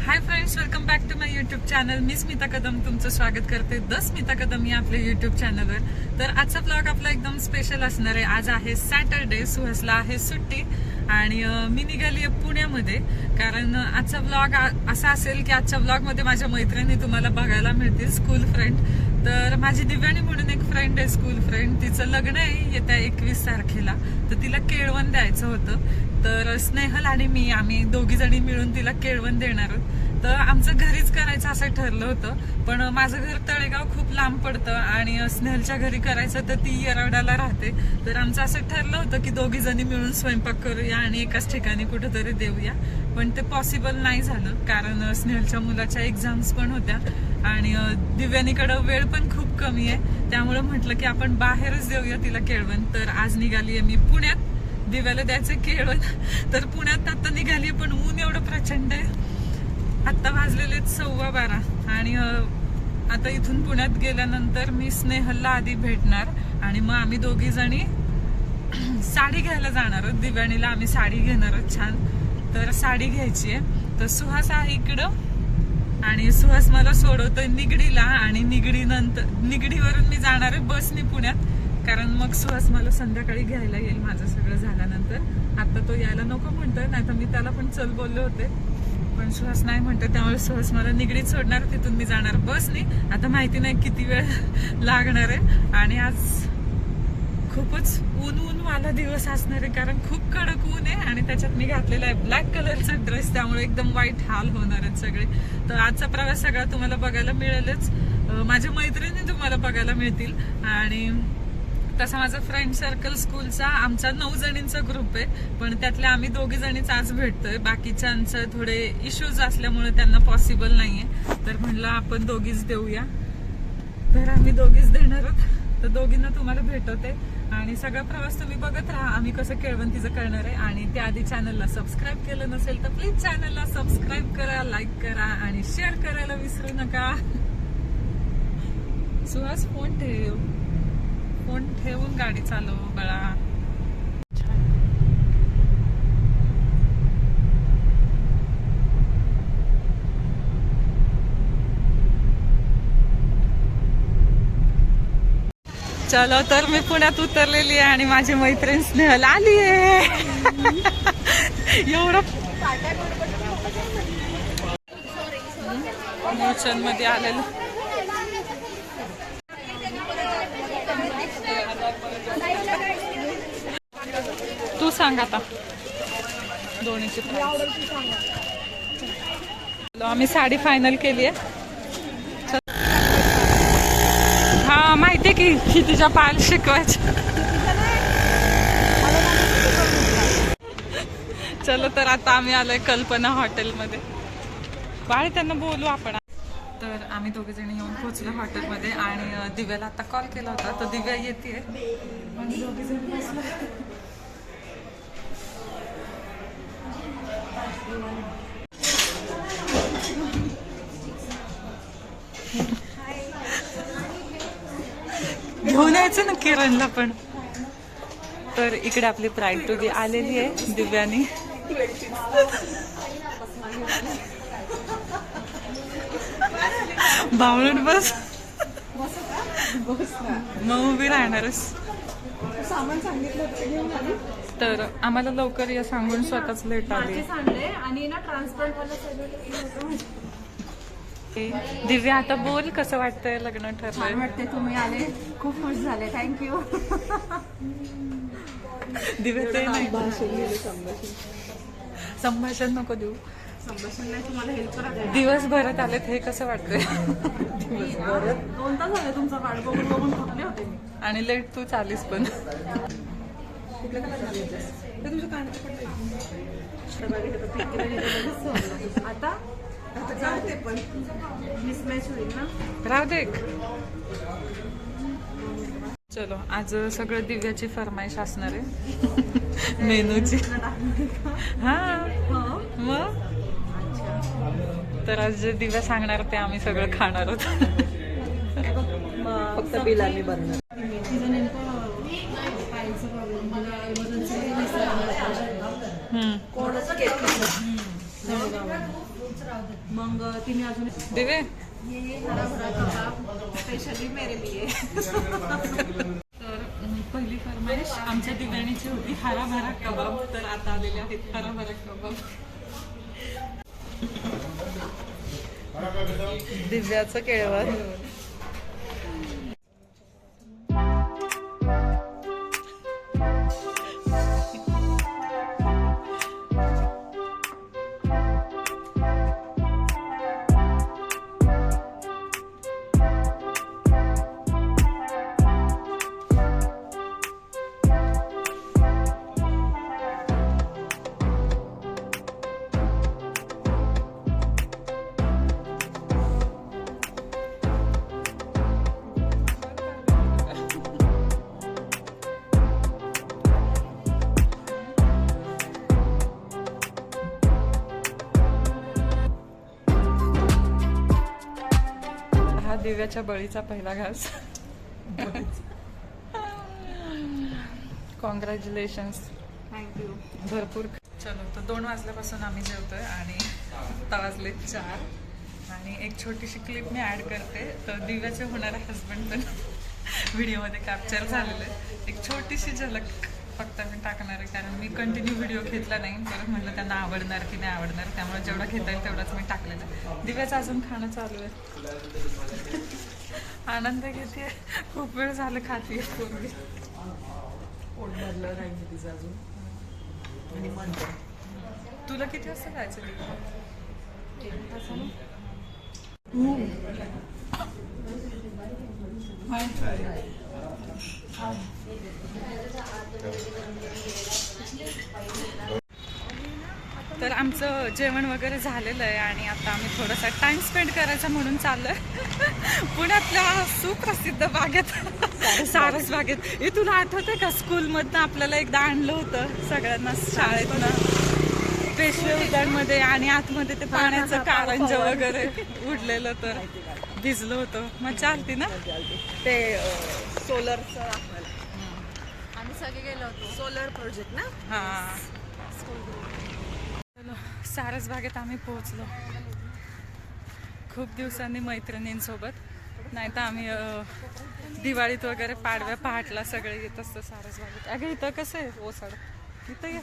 Hi friends welcome back to my YouTube channel मी स्मिता कदम तुमचं स्वागत करते. द स्मिता कदम या आपल्या युट्यूब चॅनलवर तर आजचा ब्लॉग आपला एकदम स्पेशल असणार आहे. आज आहे सॅटरडे सुहसला आहे सुट्टी. आणि मी निघाली आहे पुण्यामध्ये. कारण आजचा ब्लॉग असा असेल की आजच्या ब्लॉगमध्ये माझ्या मैत्रिणी तुम्हाला बघायला मिळतील स्कूल फ्रेंड तर माझी दिव्याणी म्हणून एक फ्रेंड आहे स्कूल फ्रेंड तिचं लग्न आहे येत्या एकवीस तारखेला. तर तिला केळवण द्यायचं होतं. तर स्नेहल आणि मी आम्ही दोघी जणी मिळून तिला केळवण देणार आहोत. तर आमचं घरीच करायचं असं ठरलं होतं. पण माझं घर तळेगाव खूप लांब पडतं आणि स्नेहलच्या घरी करायचं तर ती येरवड्याला राहते. तर आमचं असं ठरलं होतं की दोघी जणी मिळून स्वयंपाक करूया आणि एकाच ठिकाणी कुठेतरी देऊया. पण ते पॉसिबल नाही झालं कारण स्नेहलच्या मुलाच्या एक्झाम्स पण होत्या आणि दिव्यानीकडं वेळ पण खूप कमी आहे. त्यामुळे म्हटलं की आपण बाहेरच देऊया तिला केळवण. तर आज निघाली आहे मी पुण्यात. दिव्याला द्यायचं केळवण. तर पुण्यात आता निघाली पण ऊन एवढं प्रचंड आहे. आत्ता वाजलेले आहेत सव्वा बारा. आणि आता इथून पुण्यात गेल्यानंतर मी स्नेहलला आधी भेटणार आणि मग आम्ही दोघी जणी साडी घ्यायला जाणार आहोत. दिव्याणीला आम्ही साडी घेणार आहोत छान. तर साडी घ्यायची आहे. तर सुहास आहे इकडं आणि सुहास मला सोडवतोय निगडीला आणि निगडीनंतर निगडीवरून मी जाणार आहे बसनी पुण्यात. कारण मग सुहास मला संध्याकाळी घ्यायला येईल माझं सगळं झाल्यानंतर. आता तो यायला नको म्हणतोय नाही तर मी त्याला पण चल बोलले होते. पण सहज नाही म्हणतो त्यामुळे सहज मला निगडीत सोडणार तिथून मी जाणार बसनी. आता माहिती नाही किती वेळ लागणार आहे. आणि आज खूपच ऊन ऊन वाला दिवस असणार आहे कारण खूप कडक ऊन आहे आणि त्याच्यात मी घातलेला आहे ब्लॅक कलरचा ड्रेस त्यामुळे एकदम वाईट हाल होणार आहेत सगळे. तर आजचा प्रवास सगळा तुम्हाला बघायला मिळेलच. माझ्या मैत्रिणी तुम्हाला बघायला मिळतील. आणि तसा माझा फ्रेंड सर्कल स्कूलचा आमचा नऊ जणींचा ग्रुप आहे. पण त्यातल्या आम्ही दोघी जणीच आज भेटतोय. बाकीच्यांचं थोडे इश्यूज असल्यामुळे त्यांना पॉसिबल नाहीये. तर म्हणलं आपण दोघीच देऊया. तर आम्ही दोघीच देणार आहोत. तर दोघींना तुम्हाला भेटवते. आणि सगळा प्रवास तुम्ही बघत राहा. आम्ही कसं केळवंतीचं करणार आहे. आणि त्याआधी चॅनलला सबस्क्राईब केलं नसेल तर प्लीज चॅनलला सबस्क्राईब करा लाईक करा आणि शेअर करायला विसरू नका. सुहास फोन ठेव. फोन ठेवून गाडी चालव बळा. चलो तर मी पुण्यात उतरलेली आहे आणि माझी मैत्रीण स्नेहल आली आहे एवढं मोशनमध्ये आलेलं. सांग आता. दोन्हीची आम्ही साडी फायनल केली आहे. हा माहिती की की तुझ्या पाल शिकवायच्या चलो तर आता आम्ही आलोय कल्पना हॉटेलमध्ये. बाळ त्यांना बोलू आपण. तर आम्ही दोघे जण येऊन पोहोचलो हॉटेलमध्ये आणि दिव्याला आता कॉल केला होता. तर दिव्या येते आणि दोघे जण बसलो घेऊन यायचं ना किरणला पण. तर इकडे आपली प्राईड टू बी आलेली आहे दिव्यानी. बावळून बस. मग उभी राहणारच. तर आम्हाला लवकर या सांगून स्वतःच लेट आली. आणि ना ट्रान्सपरंट दिव्या आता बोल कसं वाटतंय लग्न छान ठरलंय वाटते तुम्ही आले. खूप खुश झाले. थँक्यू दिव्या ते नाही. संभाषण. नको देऊ. करा दिवसभरात आलेत हे कसं वाटतंय? दोन तास झाले तुमचा बघून बघून होते आणि लेट तू चालीस पण. कुठल्या कलर झाले ते तुझ्या कानात पडले आता? आता जाते पण. मिसमॅच होईल ना? राहू दे. चलो आज सगळं दिव्याची फरमाईश असणार आहे. मेनूची. हा? मग? तर आज जे दिव्या सांगणार ते आम्ही सगळं खाणार आहोत. फक्त बनणार मग तिने अजून दिवे? ये हरा भरा कबाब स्पेशली मेरे लिए तर पहिली फरमाईश आमच्या दिवाणीची होती हरा भरा कबाब. तर आता आलेले आहेत हरा भरा कबाब. दिव्याचं केळवण. दिव्याच्या बळीचा पहिला घास कॉंग्रॅच्युलेशन्स थँक्यू भरपूर. चलो तर दोन वाजल्यापासून आम्ही जेवतोय आणि आत्ता वाजले चार. आणि एक छोटीशी क्लिप मी ॲड करते. तर दिव्याचे होणारे हस्बंड पण व्हिडिओमध्ये कॅप्चर झालेले. एक छोटीशी झलक. फक्त मी टाकणार आहे कारण मी कंटिन्यू व्हिडिओ घेतला नाही. परत म्हटलं त्यांना आवडणार की नाही आवडणार त्यामुळे जेवढा घेता येईल तेवढाच मी टाकलेला. दिव्याचं अजून खाणं चालू आहे. आनंद घेते. खूप वेळ झालं खाते. पूर्वी पोट भरलं नाही तिचं अजून. आणि म्हणतो तुला किती वाजता जायचं दिव्या? तर आमचं जेवण वगैरे झालेलं आहे आणि आता आम्ही थोडासा टाइम स्पेंड करायचा म्हणून चाललोय. पुण्यातल्या सुप्रसिद्ध बागेत. सारस बागेत. हे तुला आठवतंय का? स्कूलमधनं आपल्याला एकदा आणलं होतं सगळ्यांना शाळेतनं. पेशवे उद्यानमध्ये आणि आतमध्ये ते पाण्याचं कारंज वगैरे उडलेलं तर भिजलं होतं. मजा आलती ना? ते सोलरचं सगळे गेलो होतो. सोलर प्रोजेक्ट ना? हा. चलो सारस बागेत आम्ही पोहोचलो. खूप दिवसांनी मैत्रिणींसोबत. नाही तर आम्ही दिवाळीत वगैरे पाडव्या पहाटला सगळे येत असतं सारस बागेत. अगं इथं कसं आहे? ओसाड इथं ये.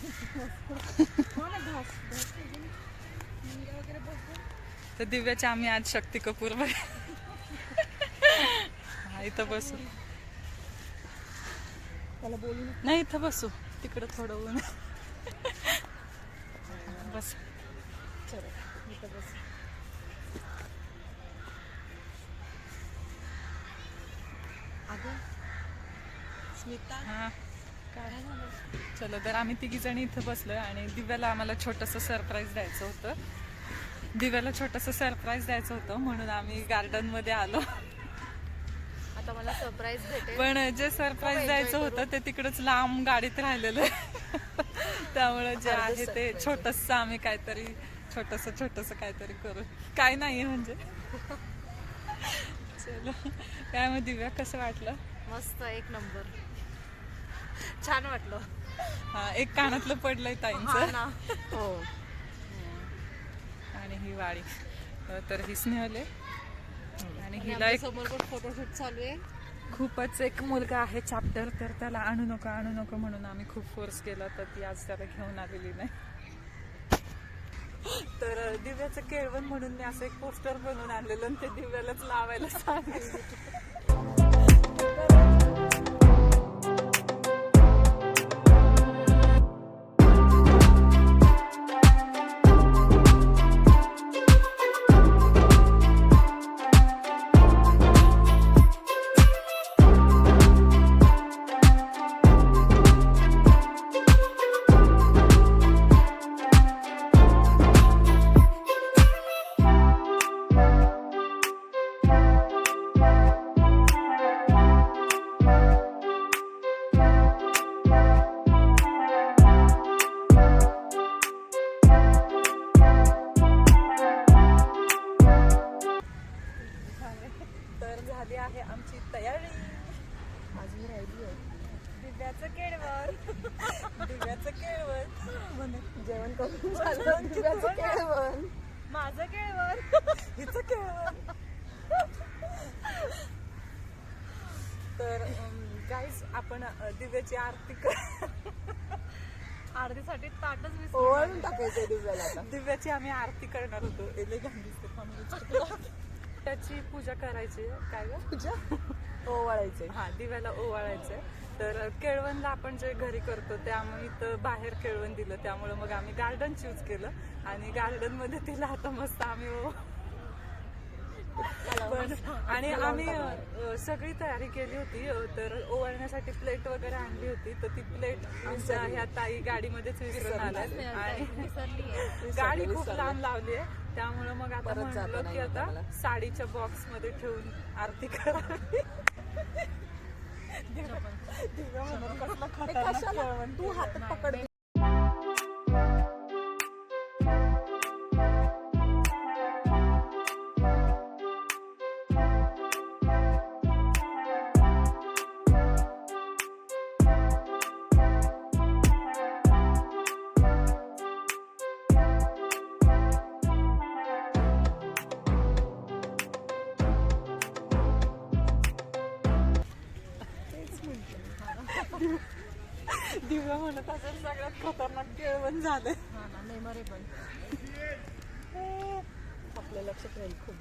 तर दिव्याच्या आम्ही आज शक्ती कपूर हा इथं बसू त्याला बोलू नाही इथं बसू. तिकडं थोडं ऊन. बस. चलो इथं बस. अगं स्मिता हा. काय चलो तर आम्ही तिघी जणी इथं बसलोय आणि दिव्याला आम्हाला छोटंसं सरप्राईज द्यायचं होतं. दिव्याला छोटंसं सरप्राईज द्यायचं होतं म्हणून आम्ही गार्डनमध्ये आलो. मला सरप्राईज भेटेल. पण जे सरप्राईज द्यायचं होतं ते तिकडच लांब गाडीत राहिलेलं. त्यामुळे जे आहे ते छोटस आम्ही काहीतरी छोटस छोटस काहीतरी करू. काय नाही म्हणजे. चलो. काय मग दिव्या कसं वाटलं? मस्त एक नंबर. छान वाटलं. हा एक कानातलं पडलंय ताईंचं. ना. हो. आणि ही वाडी. तर ही स्नेहले. आणि हिला एक समोर पण फोटोशूट चालू आहे. खूपच एक मुलगा आहे चॅप्टर तर त्याला आणू नको आणू नको म्हणून आम्ही खूप फोर्स केला तर ती आज त्याला घेऊन आलेली नाही. तर दिव्याचं केळवण म्हणून मी असं एक पोस्टर बनवून आणलेलं आणि ते दिव्यालाच लावायला सांगितलं. तर गाईज आपण दिव्याची आरती कर आरतीसाठी ताटच विसरली. ओवाळून टाकायचंय दिव्याला दिव्याची आम्ही आरती करणार होतो. एले घाण दिसते पण विचारते. त्याची पूजा करायची. काय ग? तुझ्या ओवाळायचंय. हा दिव्याला ओवाळायचंय. तर केळवणला आपण जे घरी करतो त्यामुळे इथं बाहेर केळवण दिलं. त्यामुळे मग आम्ही गार्डन चूज केलं. आणि गार्डनमध्ये तिला आता मस्त आम्ही आणि आम्ही अ, सगळी तयारी केली होती अ, तर ओवाळण्यासाठी प्लेट वगैरे आणली होती तर ती प्लेट आमच्या ह्या ताई गाडीमध्येच विसरून आल्या आणि. गाडी खूप. लांब लावली आहे. त्यामुळे मग आता परत जाता म्हणलं नाही की येत आता आम्हाला. साडीच्या बॉक्समध्ये ठेवून आरती करावी. दिव्या म्हणून कसलं ए, खतरनाक कशाला? केळवण. तू हात पकड दिव्या म्हणत असेल सगळ्यात खतरनाक केळवण झालं ना मेमोरेबल आपलं लक्षात राहील खूप.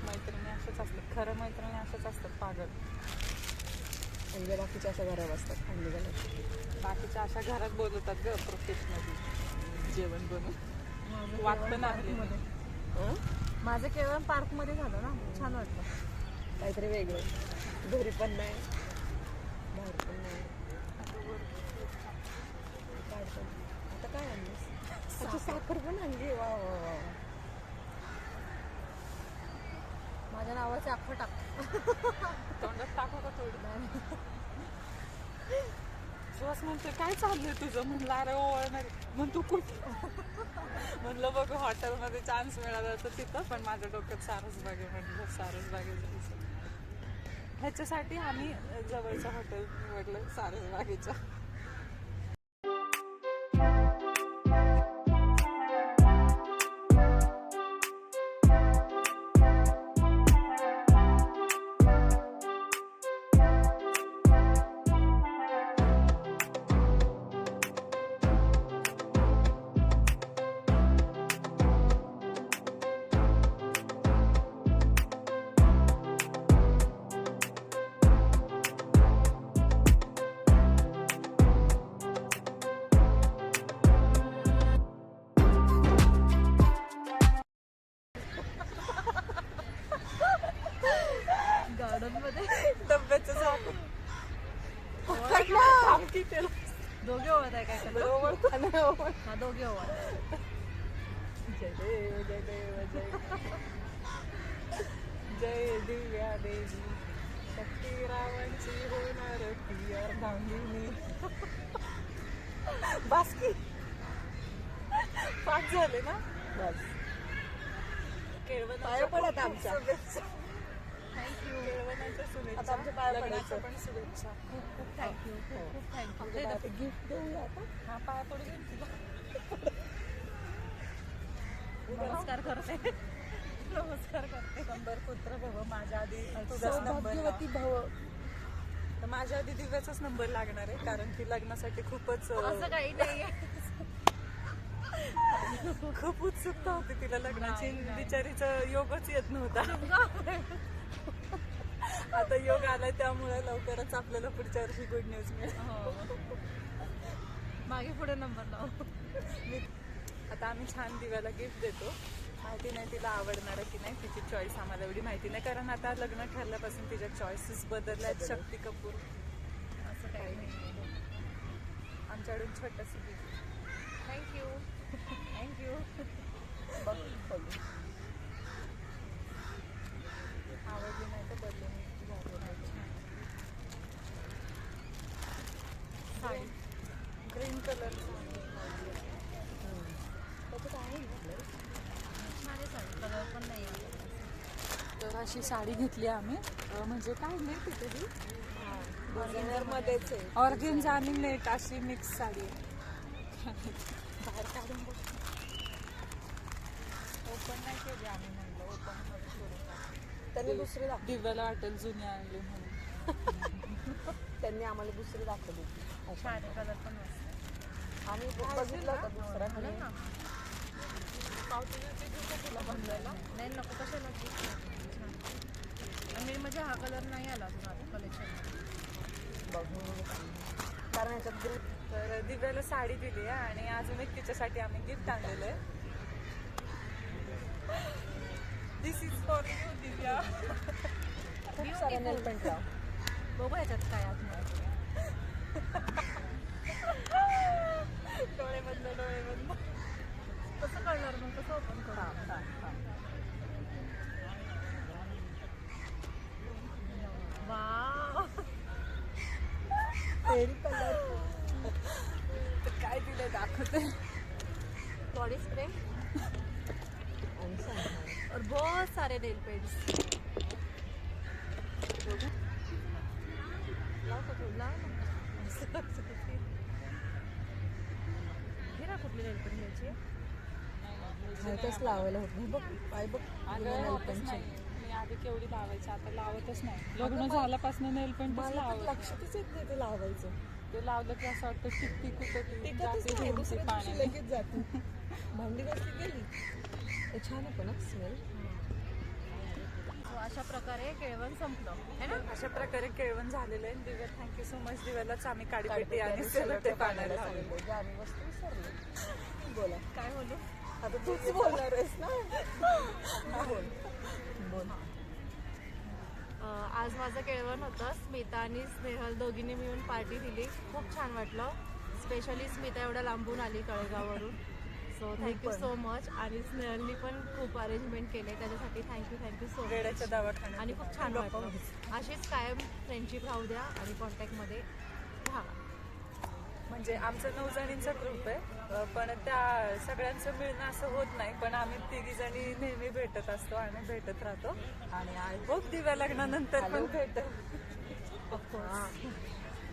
मैत्रिणी अशाच असतात खरं मैत्रिणी अशाच असतात पागल. म्हणजे बाकीच्या अशा घरा बसतात खाल्ली गेलं बाकीच्या अशा घरात बोलवतात ग प्रोफेशनली जेवण बनवून. वाट पण आणली हं? माझं केळवण पार्कमध्ये झालं ना छान वाटलं. काहीतरी वेगळं. घरी पण नाही बाहेर पण नाही काय पण आता काय आणलीस साखर पण आणली. वा माझ्या नावाचे अख्खं टाक. तोंडात टाकू हो का थोडी सुहास म्हणते काय चाललंय तुझं? म्हणलं अरे ओळणार. म्हण तू कुठे? म्हणलं बघ हॉटेलमध्ये चान्स मिळाला तर तिथं पण माझ्या डोक्यात सारस बागे म्हटलं सारस बागे जायचं ह्याच्यासाठी आम्ही जवळचं हॉटेल निवडलं सारस ओळख जय देव जय देव जय जय दिव्या देवी शक्ती होणार ती अर्धांगिनी बास्की. पाच झाले ना? बस. केळवणाच्या पाया पडत आमच्या. शुभेच्छा. शुभेच्छा. आता आमच्या पाया लग्नाच्या पडायचं. पण शुभेच्छा. खूप खूप थँक्यू खूप खूप थँक्यू गिफ्ट देऊया आता हा पाया पडू नमस्कार करते. नमस्कार करते. नंबर पुत्र भव माझ्या आधी तुझाच नंबर लाव. सौभाग्यवती भव. तर माझ्या आधी दिव्याचाच नंबर लागणार आहे कारण की लग्नासाठी खूपच अं, असं काही नाहीये खूप उत्सुकता होती तिला लग्नाची. नाही, नाही. बिचारीचं योगच येत नव्हता. आता योग आलाय त्यामुळे लवकरच आपल्याला पुढच्या वर्षी गुड न्यूज मिळेल. हो. मागे पुढे नंबर लाव. मी आता आम्ही छान दिव्याला गिफ्ट देतो. माहिती नाही तिला आवडणार की नाही तिची चॉईस आम्हाला एवढी माहिती नाही. कारण आता लग्न ठरल्यापासून तिच्या चॉईसेस बदलल्या आहेत शक्ती कपूर. असं काही नाही. आमच्याकडून छोटंसं गिफ्ट थँक्यू थँक्यू बघ बघ आवडली नाही तर बदलून घ्यावं लागेल. साडी ग्रीन कलर त्याच्यात आहे ना आपल्याला? छान आहे साडी कलर पण नाही आहे. तर अशी साडी घेतली आम्ही. म्हणजे काय नेट आहे. ऑर्गेन्झा आणि नेट अशी मिक्स साडी. आहे बाहेर काढून ओपन नाही केली आम्ही म्हणलं. ओपन. त्यांनी दुसरी दिव्याला वाटेल जुनी आणली म्हणून. त्यांनी आम्हाला दुसरी दाखवली. कलर पण आम्ही बघितलं होतं दुसरा. आहे ना? नाही नको कशाला आणि म्हणजे हा कलर नाही आला अजून आता कलेक्शन बघून कारण ह्याच्यात ग्रुप तर दिव्याला साडी दिली आहे आणि अजून एक तिच्यासाठी आम्ही गिफ्ट आणलेलं आहे. This is for you Divya. खूप लाव. बघू ह्याच्यात काय आतमध्ये. डोळे बंद डोळे बंद. कसं कळणार मग? कसं ओपन करू वाव तेरी कलर तर काय दिलं दाखवते बॉडी स्प्रे आणि सांग और बहुत सारे नेल पेंट्स घे ना कुठली नेल पेंट घ्यायची माहितच लावायला होत नाही बघ पाय बघ मी आधी केवढी लावायची आता लावतच नाही. लग्न झाल्यापासून नेल लावत लक्षातच येत नाही ते लावायचं. ते लावलं की असं वाटतं ती ती दिवशी पाण्याने लगेच जाते. भांडी घासली गेली. हे छान आहे पण स्मेल अशा प्रकारे केळवण संपलं. है ना? अशा प्रकारे केळवण झालेलं आहे. Divya thank you so much दिव्यालाच आम्ही काडीपेटी आणि सेलोटे पाण्याला जे आम्ही वस्तू विसरलो. बोला. काय बोलू? आता तूच बोलणार आहेस ना? बोल. बोल आज माझं केळवण होतं. स्मिता आणि स्नेहल दोघींनी मिळून पार्टी दिली. खूप छान वाटलं. स्पेशली स्मिता एवढ्या लांबून आली कळेगाववरून. So thank you so much आणि स्नेहलनी पण खूप अरेंजमेंट केले त्याच्यासाठी थँक्यू थँक्यू सो मच दवाखान्यात. आणि खूप छान वाटलं. अशीच कायम फ्रेंडशिप राहू द्या आणि कॉन्टॅक्टमध्ये राहा. म्हणजे आमचा नऊ जणींचा ग्रुप आहे. पण त्या सगळ्यांचं मिळणं असं होत नाही. पण आम्ही तिघी जणी नेहमी भेटत असतो. आणि भेटत राहतो. आणि आय होप दिव्या लग्नानंतर पण भेट.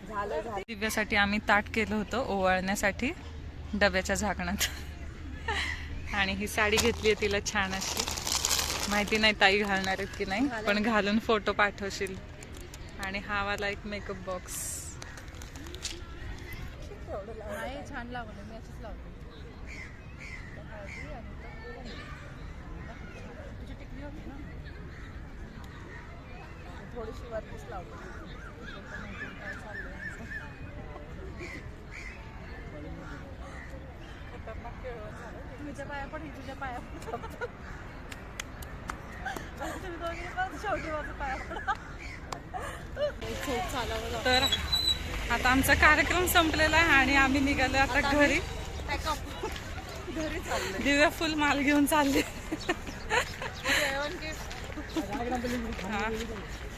झालं झालं. दिव्यासाठी आम्ही ताट केलं होतं ओवाळण्यासाठी डब्याच्या झाकणात. आणि ही साडी घेतली आहे तिला छान अशी. माहिती नाही ताई घालणार आहेत की नाही पण घालून फोटो पाठवशील. आणि हा वाला एक मेकअप बॉक्स छान लावलं मी थोडीशी वरतीच लावतो. तुझ्या पाया पण तुझ्या पाया पण तुम्ही दोघी पण शेवटी माझं पाया पडा तर आता आमचा कार्यक्रम संपलेला आहे आणि आम्ही निघालो आता घरी. घरी दिव्या फुल माल घेऊन चालले.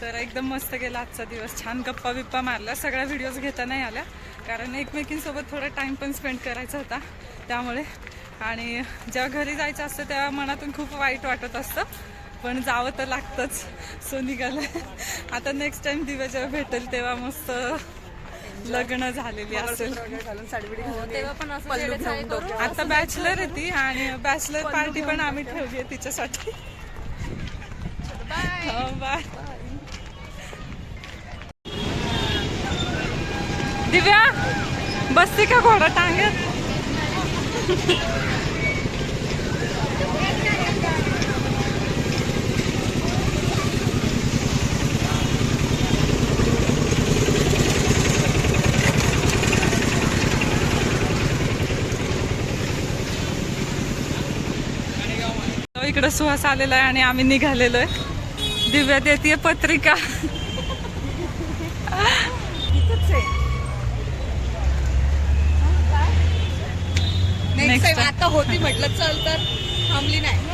तर एकदम मस्त गेला आजचा दिवस. छान गप्पा बिप्पा मारल्या. सगळ्या व्हिडिओज घेता नाही आल्या. कारण एकमेकींसोबत थोडा टाइम पण स्पेंड करायचा होता. त्यामुळे आणि जेव्हा घरी जायचं असतं तेव्हा मनातून खूप वाईट वाटत असतं. पण जावं तर लागतंच. सो निघालं. आता नेक्स्ट टाइम दिव्या जेव्हा भेटेल तेव्हा मस्त लग्न झालेली असेल. घालून साडी बिडी घालून तेव्हा पण आता बॅचलर आहे ती आणि बॅचलर पार्टी पण आम्ही ठेवली आहे तिच्यासाठी. बाय हो, बाय दिव्या बसती का घोडा टांगत? इकडं सुहास आलेला आहे आणि आम्ही निघालेलो आहे दिव्या देतीये पत्रिका. नेक्स्ट. आता होती म्हटलं चल तर थांबली नाही.